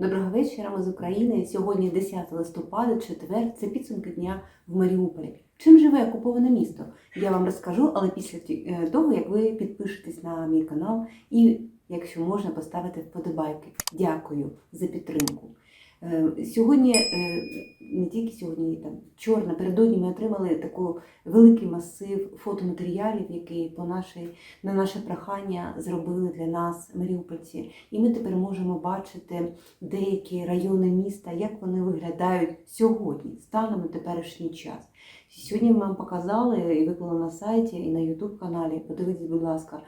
Доброго вечора, ми з України. Сьогодні 10 листопада, четвер. Це підсумки дня в Маріуполі. Чим живе окуповане місто? Я вам розкажу, але після е, того, як ви підпишетесь на мій канал і, якщо можна, поставити вподобайки. Дякую за підтримку. Е, Сьогодні, е, не тільки сьогодні, там вчора, напередодні ми отримали такий великий масив фотоматеріалів, які по нашій, на наше прохання зробили для нас маріупольці. І ми тепер можемо бачити деякі райони міста, як вони виглядають сьогодні, станом на теперішній час. Сьогодні ми вам показали і виклали на сайті, і на YouTube каналі. Подивіться, будь ласка,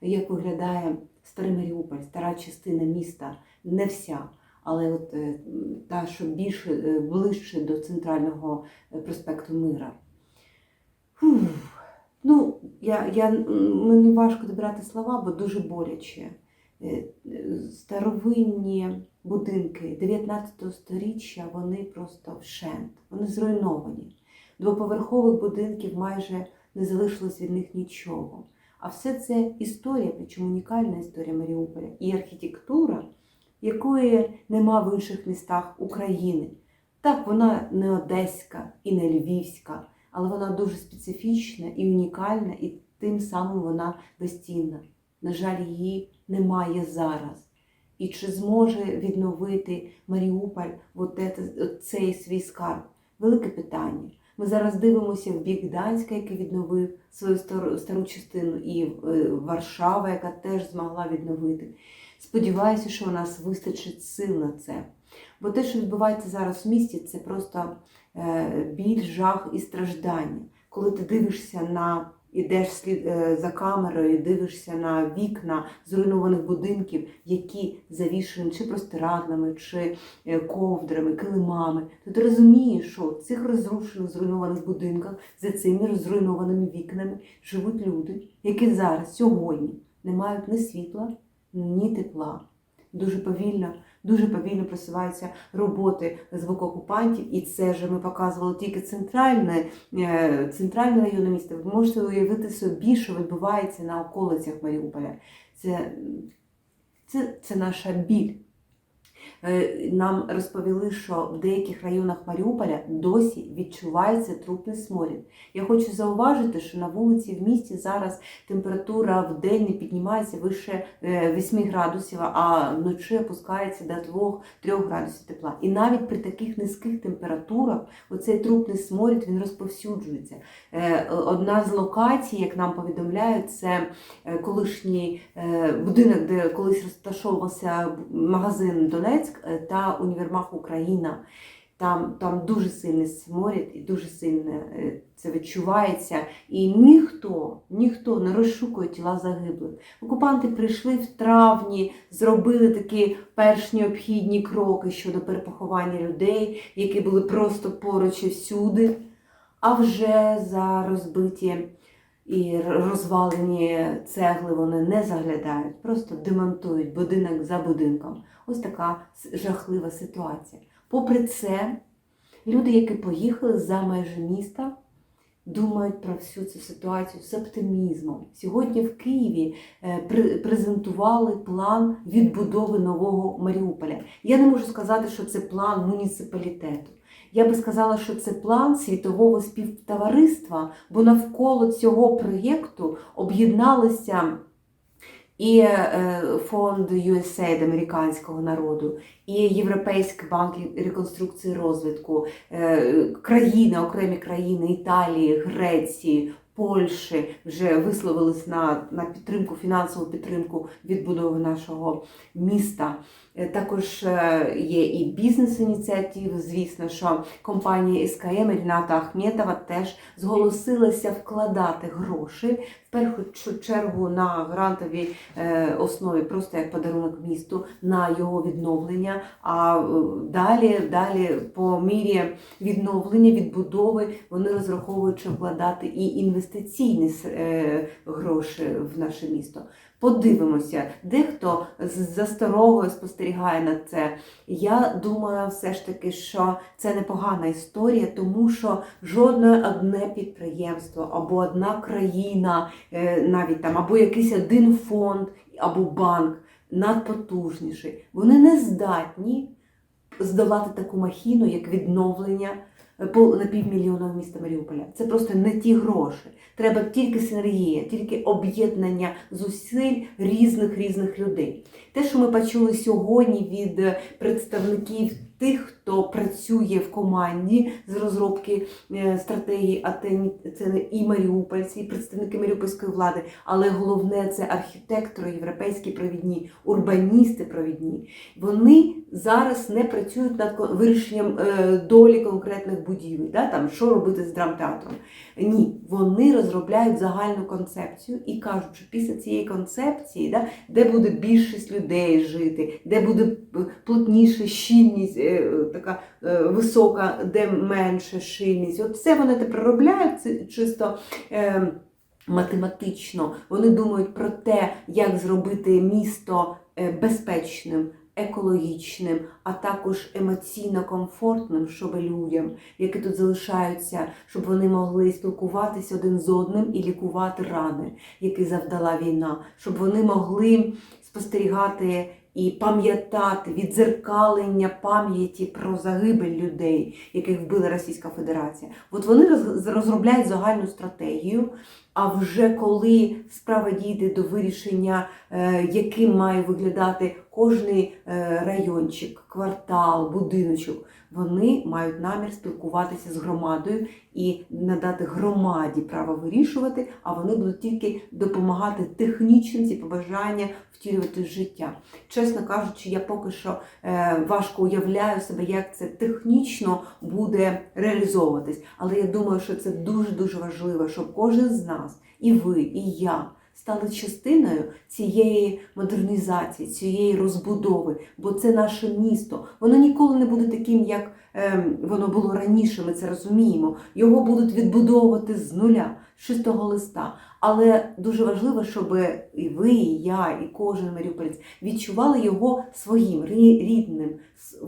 як виглядає старий Маріуполь, стара частина міста, не вся. Але от е, та, що більше е, ближче до центрального е, проспекту Мира. Фух. Ну, я, я, мені важко добирати слова, бо дуже боляче. Старовинні будинки 19 століття, вони просто вщент, вони зруйновані. Двоповерхових будинків майже не залишилось від них нічого. А все це історія, причому унікальна історія Маріуполя і архітектура, якої нема в інших містах України. Так, вона не одеська і не львівська, але вона дуже специфічна і унікальна, і тим самим вона безцінна. На жаль, її немає зараз. І чи зможе відновити Маріуполь от цей свій скарб? Велике питання. Ми зараз дивимося в бік Гданська, який відновив свою стару, стару частину, і е, Варшава, яка теж змогла відновити. Сподіваюся, що у нас вистачить сил на це. Бо те, що відбувається зараз в місті, це просто е, біль, жах і страждання. Коли ти дивишся на ідеш слід е, за камерою, дивишся на вікна зруйнованих будинків, які завішені чи простирадлами, чи е, ковдрами, килимами, то ти розумієш, що в цих розрушених зруйнованих будинках за цими розруйнованими вікнами живуть люди, які зараз, сьогодні, не мають ні світла, ні тепла. Дуже повільно, дуже повільно просуваються роботи звукоокупантів, окупантів, і це ж ми показували тільки центральне, е, центральне районне міста. Ви можете уявити собі, що відбувається на околицях Маріуполя. Це, це, це наша біль. Е, Нам розповіли, що в деяких районах Маріуполя досі відчувається трупний сморід. Я хочу зауважити, що на вулиці в місті зараз температура в день не піднімається вище е, 8 градусів, а вночі опускається до 2-3 градусів тепла. І навіть при таких низьких температурах оцей трупний сморід він розповсюджується. Е, Одна з локацій, як нам повідомляють, це е, колишній е, будинок, де колись розташовувався магазин Донецьк е, та універмаг Україна. Там, там дуже сильний сморід і дуже сильно е, це відчувається. І ніхто, ніхто не розшукує тіла загиблих. Окупанти прийшли в травні, зробили такі перші необхідні кроки щодо перепоховання людей, які були просто поруч і всюди. А вже за розбиті і розвалені цегли вони не заглядають, просто демонтують будинок за будинком. Ось така жахлива ситуація. Попри це, люди, які поїхали за межі міста, думають про всю цю ситуацію з оптимізмом. Сьогодні в Києві е, презентували план відбудови нового Маріуполя. Я не можу сказати, що це план муніципалітету. Я би сказала, що це план світового співтовариства, бо навколо цього проєкту об'єдналися і е, фонд USAID американського народу, і Європейський банк реконструкції розвитку, е, країни, окремі країни Італії, Греції. Польщі вже висловились на, на підтримку, фінансову підтримку відбудови нашого міста. Е, Також е, є і бізнес-ініціативи. Звісно, що компанія СКМ Ріната Ахметова теж зголосилася вкладати гроші в першу чергу на грантовій е, основі, просто як подарунок місту на його відновлення. А далі, далі по мірі відновлення, відбудови вони розраховують, що вкладати і інвестиційні е, гроші в наше місто. Подивимося, дехто з засторогою спостерігає на це. Я думаю, все ж таки, що це непогана історія, тому що жодне одне підприємство або одна країна, е, навіть там, або якийсь один фонд, або банк надпотужніший, вони не здатні здолати таку махіну, як відновлення на півмільйона міста Маріуполя. Це просто не ті гроші. Треба тільки синергія, тільки об'єднання зусиль різних різних людей. Те, що ми почули сьогодні від представників тих, хто працює в команді з розробки е, стратегії, а це, і маріупольці, і представники маріупольської влади, але головне це архітектори, європейські провідні, урбаністи провідні. Вони зараз не працюють над вирішенням е, долі конкретних будівель, да, там, що робити з драмтеатром. Ні, вони розробляють загальну концепцію і кажуть, що після цієї концепції, да, де буде більшість людей жити, де буде е, плотніша щільність, така е, висока, де менша щільність. От все вони тепер роблять це чисто. Е, Математично вони думають про те, як зробити місто е, безпечним, екологічним, а також емоційно комфортним, щоб людям, які тут залишаються, щоб вони могли спілкуватися один з одним і лікувати рани, які завдала війна, щоб вони могли спостерігати і пам'ятати відзеркалення пам'яті про загибель людей, яких вбила Російська Федерація. От вони роз- розробляють загальну стратегію. А вже коли справа дійде до вирішення, е, яким має виглядати кожний е, райончик, квартал, будиночок, вони мають намір спілкуватися з громадою і надати громаді право вирішувати, а вони будуть тільки допомагати технічно ці побажання втілювати життя. Чесно кажучи, я поки що е, важко уявляю себе, як це технічно буде реалізовуватись. Але я думаю, що це дуже дуже важливо, щоб кожен з нас, і ви, і я. Стали частиною цієї модернізації, цієї розбудови, бо це наше місто. Воно ніколи не буде таким, як ем, воно було раніше. Ми це розуміємо. Його будуть відбудовувати з нуля, з чистого листа. Але дуже важливо, щоб і ви, і я, і кожен маріуполець відчували його своїм рідним,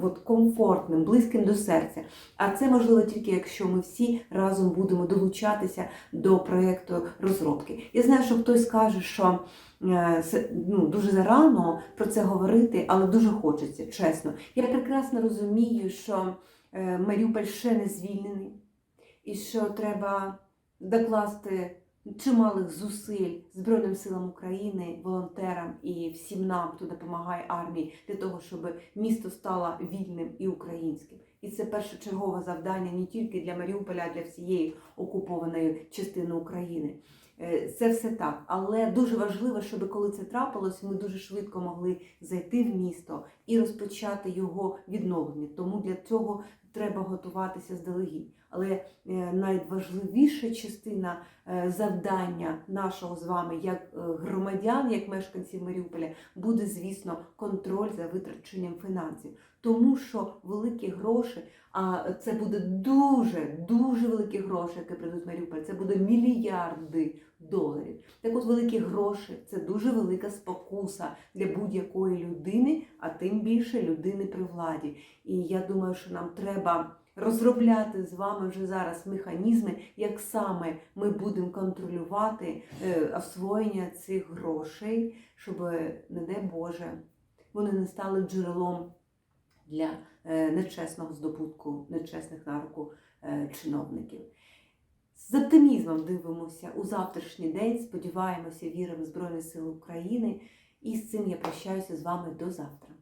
от, комфортним, близьким до серця. А це можливо тільки якщо ми всі разом будемо долучатися до проєкту розробки. Я знаю, що хтось каже, що е, ну, дуже зарано про це говорити, але дуже хочеться, чесно. Я прекрасно розумію, що е, Маріуполь ще не звільнений, і що треба докласти чималих зусиль Збройним силам України, волонтерам і всім нам, хто допомагає армії, для того, щоб місто стало вільним і українським. І це першочергове завдання не тільки для Маріуполя, а для всієї окупованої частини України. Е, Це все так, але дуже важливо, щоб коли це трапилось, ми дуже швидко могли зайти в місто і розпочати його відновлення. Тому для цього треба готуватися здалегідь. Але е, найважливіша частина завдання нашого з вами, як е, громадян, як мешканців Маріуполя, буде, звісно, контроль за витраченням фінансів. Тому що великі гроші, а це буде дуже, дуже великі гроші, які прийдуть в Маріуполь, це буде мільярди доларів. Так от великі гроші це дуже велика спокуса для будь-якої людини, а тим більше людини при владі. І я думаю, що нам треба розробляти з вами вже зараз механізми, як саме ми будемо контролювати е, освоєння цих грошей, щоб, не дай Боже, вони не стали джерелом для е, нечесного здобутку, нечесних на руку е, чиновників. З оптимізмом дивимося у завтрашній день. Сподіваємося, віримо в Збройні Сили України. І з цим я прощаюся з вами до завтра.